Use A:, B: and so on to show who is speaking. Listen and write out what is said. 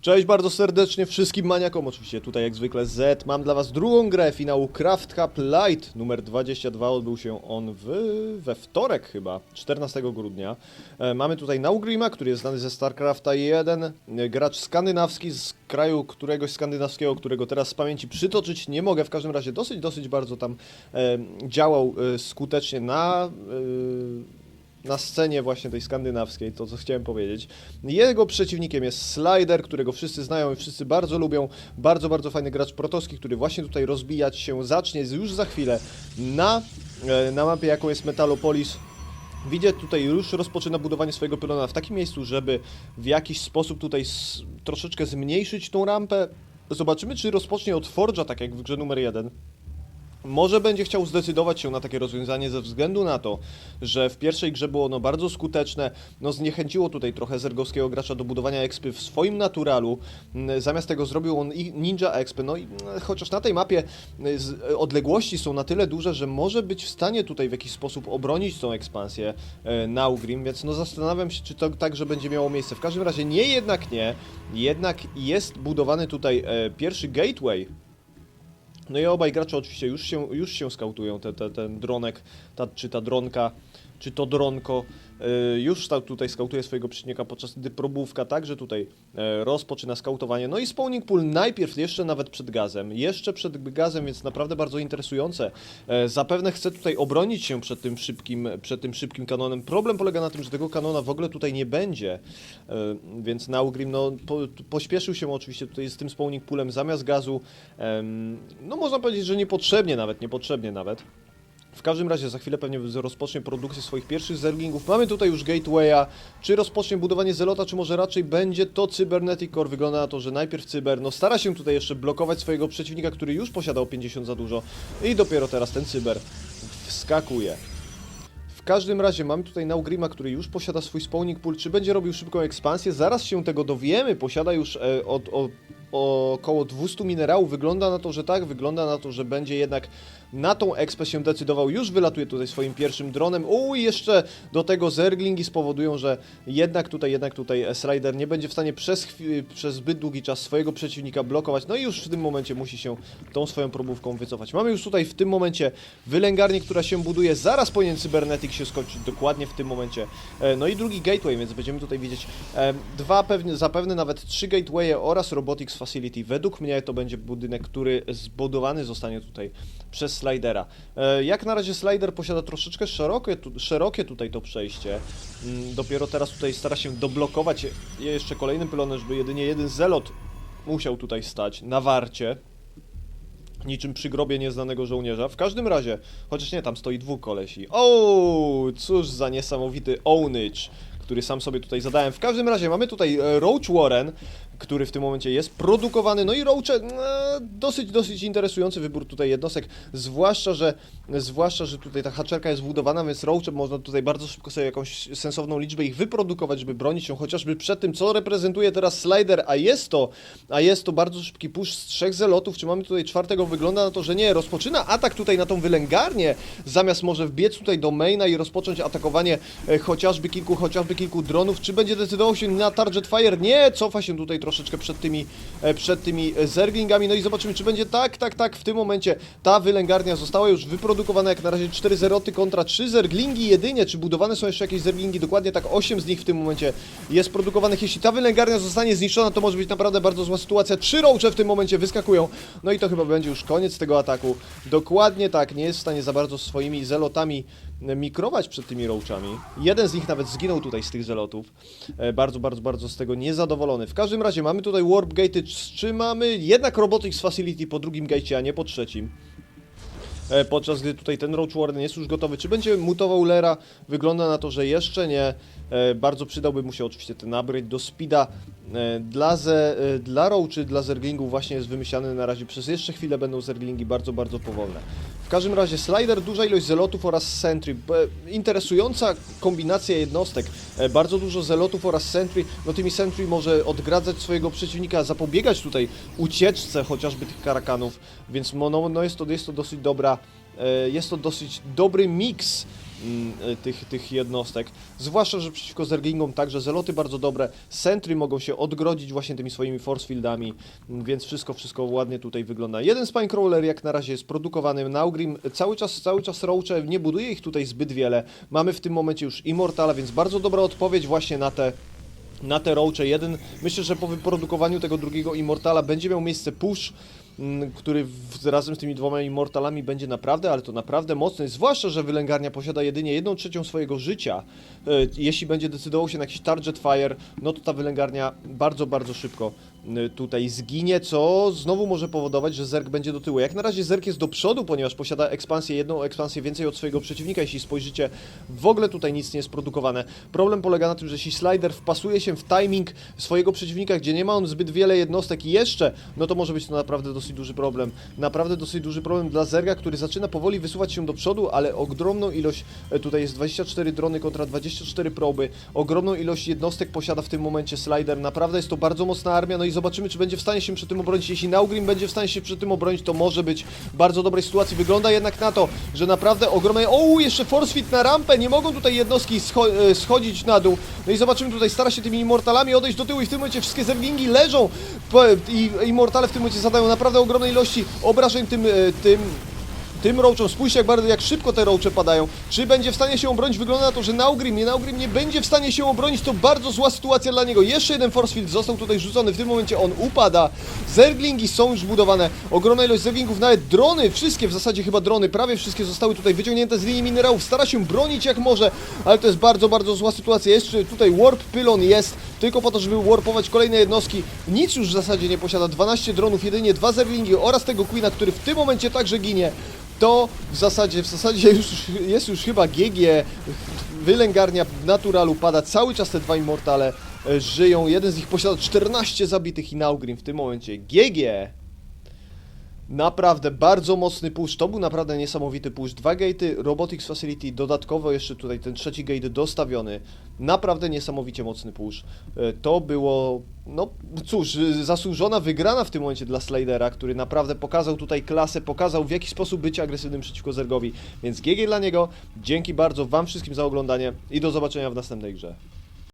A: Cześć bardzo serdecznie wszystkim maniakom, oczywiście tutaj jak zwykle Z. Mam dla was drugą grę finału Craft Cup Light numer 22. Odbył się on w, we wtorek chyba, 14 grudnia. E, mamy tutaj Naugrima, który jest znany ze StarCrafta 1. E, gracz skandynawski z kraju któregoś skandynawskiego, którego teraz z pamięci przytoczyć nie mogę. W każdym razie dosyć, dosyć bardzo tam e, działał e, skutecznie na... Na scenie właśnie tej skandynawskiej, to co chciałem powiedzieć. Jego przeciwnikiem jest Slider, którego wszyscy znają i wszyscy bardzo lubią. Bardzo, bardzo fajny gracz protowski, który właśnie tutaj rozbijać się zacznie już za chwilę na, e, na mapie, jaką jest Metalopolis. Widzę tutaj już rozpoczyna budowanie swojego pylona w takim miejscu, żeby w jakiś sposób tutaj troszeczkę zmniejszyć tą rampę. Zobaczymy, czy rozpocznie od Forge'a, tak jak w grze numer 1. Może będzie chciał zdecydować się na takie rozwiązanie ze względu na to, że w pierwszej grze było ono bardzo skuteczne, no zniechęciło tutaj trochę zergowskiego gracza do budowania expy w swoim naturalu, Mm, zamiast tego zrobił on Ninja Expy, no i mm, chociaż na tej mapie y, y, odległości są na tyle duże, że może być w stanie tutaj w jakiś sposób obronić tą ekspansję e, Naugrim, więc no zastanawiam się, czy to także będzie miało miejsce. W każdym razie nie, jednak nie, jednak jest budowany tutaj pierwszy gateway no i obaj gracze oczywiście już się, już się skautują, te, te, ten dronek, ta, czy ta dronka, czy to dronko, y, już ta, tutaj skautuje swojego przeciwnika, podczas gdy probówka także tutaj e, rozpoczyna skautowanie. No i spawning pool najpierw jeszcze nawet przed gazem, jeszcze przed gazem, więc naprawdę bardzo interesujące. E, zapewne chce tutaj obronić się przed tym szybkim, przed tym szybkim kanonem. Problem polega na tym, że tego kanona w ogóle tutaj nie będzie, e, więc Naugrim no, po, pośpieszył się oczywiście tutaj z tym spawning poolem zamiast gazu. No można powiedzieć, że niepotrzebnie nawet, niepotrzebnie nawet. W każdym razie za chwilę pewnie rozpocznie produkcję swoich pierwszych zerglingów. Mamy tutaj już Gatewaya. Czy rozpocznie budowanie Zelota, czy może raczej będzie to Cybernetic Core? Wygląda na to, że najpierw Cyber, no stara się tutaj jeszcze blokować swojego przeciwnika, który już posiadał 50 za dużo. I dopiero teraz ten Cyber wskakuje. W każdym razie mamy tutaj Naugrima, który już posiada swój spawning pool. Czy będzie robił szybką ekspansję? Zaraz się tego dowiemy. Posiada już e, od, o, około 200 minerałów. Wygląda na to, że tak. Wygląda na to, że będzie jednak na tą expę się decydował. Już wylatuje tutaj swoim pierwszym dronem. U i jeszcze do tego zerglingi spowodują, że jednak tutaj, jednak tutaj Slider nie będzie w stanie przez, przez zbyt długi czas swojego przeciwnika blokować. No i już w tym momencie musi się tą swoją probówką wycofać. Mamy już tutaj w tym momencie wylęgarnię, która się buduje. Zaraz powinien Cybernetic się skończyć dokładnie w tym momencie. E, No i drugi gateway, więc będziemy tutaj widzieć e, dwa pewnie, zapewne nawet trzy gatewaye oraz Robotics Facility. Według mnie to będzie budynek, który zbudowany zostanie tutaj przez Slidera. E, Jak na razie Slider posiada troszeczkę szerokie, tu, szerokie tutaj to przejście. Mm, Dopiero teraz tutaj stara się doblokować je jeszcze kolejnym pylonem, żeby jedynie jeden zelot musiał tutaj stać na warcie. Niczym przy grobie nieznanego żołnierza. W każdym razie, chociaż nie, tam stoi dwóch kolesi. O, cóż za niesamowity ownage, który sam sobie tutaj zadałem. W każdym razie mamy tutaj e, Roach Warren, który w tym momencie jest produkowany. No i Roache, e, dosyć, dosyć interesujący wybór tutaj jednostek, zwłaszcza, że zwłaszcza, że tutaj ta haczerka jest wbudowana, więc Roache można tutaj bardzo szybko sobie jakąś sensowną liczbę ich wyprodukować, żeby bronić się chociażby przed tym, co reprezentuje teraz Slider, a jest to, a jest to bardzo szybki push z trzech zelotów. Czy mamy tutaj czwartego? Wygląda na to, że nie. Rozpoczyna atak tutaj na tą wylęgarnię, zamiast może wbiec tutaj do maina i rozpocząć atakowanie e, chociażby kilku, chociażby kilku dronów. Czy będzie decydował się na target fire? Nie, cofa się tutaj troszeczkę przed tymi, e, przed tymi e, zerglingami. No i zobaczymy, czy będzie tak, tak, tak. W tym momencie ta wylęgarnia została już wyprodukowana jak na razie 4 zeroty kontra 3 zerglingi jedynie. Czy budowane są jeszcze jakieś zerglingi? Dokładnie tak, 8 z nich w tym momencie jest produkowanych. Jeśli ta wylęgarnia zostanie zniszczona, to może być naprawdę bardzo zła sytuacja. Trzy roache w tym momencie wyskakują. No i to chyba będzie już koniec tego ataku. Dokładnie tak, nie jest w stanie za bardzo swoimi zelotami mikrować przed tymi roachami. Jeden z nich nawet zginął tutaj z tych zelotów. E, Bardzo, bardzo, bardzo z tego niezadowolony. W każdym razie mamy tutaj warp gate'y, czy mamy jednak robotics facility po drugim gate'cie, a nie po trzecim. E, podczas gdy tutaj ten Roach Warden jest już gotowy. Czy będzie mutował Lera? Wygląda na to, że jeszcze nie. E, bardzo przydałby mu się oczywiście ten upgrade do speeda. Dla, ze, dla Roachy, dla Zerglingów właśnie jest wymyślany na razie. Przez jeszcze chwilę będą Zerglingi bardzo, bardzo powolne. W każdym razie Slider, duża ilość zelotów oraz Sentry. E, interesująca kombinacja jednostek. E, bardzo dużo zelotów oraz Sentry. No tymi Sentry może odgradzać swojego przeciwnika, zapobiegać tutaj ucieczce chociażby tych karakanów, więc no, no, jest, to, jest to dosyć dobra e, jest to dosyć dobry miks tych, tych jednostek. Zwłaszcza, że przeciwko Zerglingom także zeloty bardzo dobre, sentry mogą się odgrodzić właśnie tymi swoimi force fieldami, mm, więc wszystko, wszystko ładnie tutaj wygląda. Jeden Spinecrawler jak na razie jest produkowany, Naugrim cały czas, cały czas Roache, nie buduje ich tutaj zbyt wiele. Mamy w tym momencie już Immortala, więc bardzo dobra odpowiedź właśnie na te na te roache. Jeden, myślę, że po wyprodukowaniu tego drugiego Immortala będzie miał miejsce push, mm, który w, razem z tymi dwoma Immortalami będzie naprawdę, ale to naprawdę mocny, zwłaszcza, że wylęgarnia posiada jedynie jedną trzecią swojego życia. E, Jeśli będzie decydował się na jakiś target fire, no to ta wylęgarnia bardzo, bardzo szybko tutaj zginie, co znowu może powodować, że Zerg będzie do tyłu. Jak na razie Zerg jest do przodu, ponieważ posiada ekspansję, jedną ekspansję więcej od swojego przeciwnika. Jeśli spojrzycie, w ogóle tutaj nic nie jest produkowane. Problem polega na tym, że jeśli Slider wpasuje się w timing swojego przeciwnika, gdzie nie ma on zbyt wiele jednostek i jeszcze, no to może być to naprawdę dosyć duży problem. Naprawdę dosyć duży problem dla Zerga, który zaczyna powoli wysuwać się do przodu, ale ogromną ilość, e, tutaj jest 24 drony kontra 24 proby, ogromną ilość jednostek posiada w tym momencie Slider. Naprawdę jest to bardzo mocna armia, no i zobaczymy, czy będzie w stanie się przy tym obronić. Jeśli Naugrim będzie w stanie się przy tym obronić, to może być w bardzo dobrej sytuacji. Wygląda jednak na to, że naprawdę ogromne... O, jeszcze force fit na rampę, nie mogą tutaj jednostki scho e, schodzić na dół. No i zobaczymy, tutaj stara się tymi Immortalami odejść do tyłu i w tym momencie wszystkie zergingi leżą i Immortale w tym momencie zadają naprawdę ogromne ilości obrażeń tym, e, tym tym roachom. Spójrzcie jak bardzo, jak szybko te roache padają. Czy będzie w stanie się obronić? Wygląda na to, że Naugrim, nie Naugrim nie będzie w stanie się obronić. To bardzo zła sytuacja dla niego. Jeszcze jeden force field został tutaj rzucony. W tym momencie on upada. Zerglingi są już budowane. Ogromna ilość zerglingów, nawet drony, wszystkie w zasadzie chyba drony, prawie wszystkie zostały tutaj wyciągnięte z linii minerałów. Stara się bronić jak może, ale to jest bardzo, bardzo zła sytuacja. Jeszcze tutaj warp pylon jest, tylko po to, żeby warpować kolejne jednostki. Nic już w zasadzie nie posiada. 12 dronów, jedynie dwa zerglingi oraz tego Queena, który w tym momencie także ginie to w zasadzie, w zasadzie już, jest już chyba GG, wylęgarnia naturalu pada, cały czas te dwa Immortale e, żyją, jeden z nich posiada 14 zabitych i Naugrim w tym momencie GG. Naprawdę bardzo mocny push, to był naprawdę niesamowity push. Dwa gate'y, Robotics Facility, dodatkowo jeszcze tutaj ten trzeci gate dostawiony. Naprawdę niesamowicie mocny push. E, To było, no cóż, y, zasłużona wygrana w tym momencie dla Slidera, który naprawdę pokazał tutaj klasę, pokazał w jaki sposób być agresywnym przeciwko Zergowi. Więc GG dla niego, dzięki bardzo Wam wszystkim za oglądanie i do zobaczenia w następnej grze.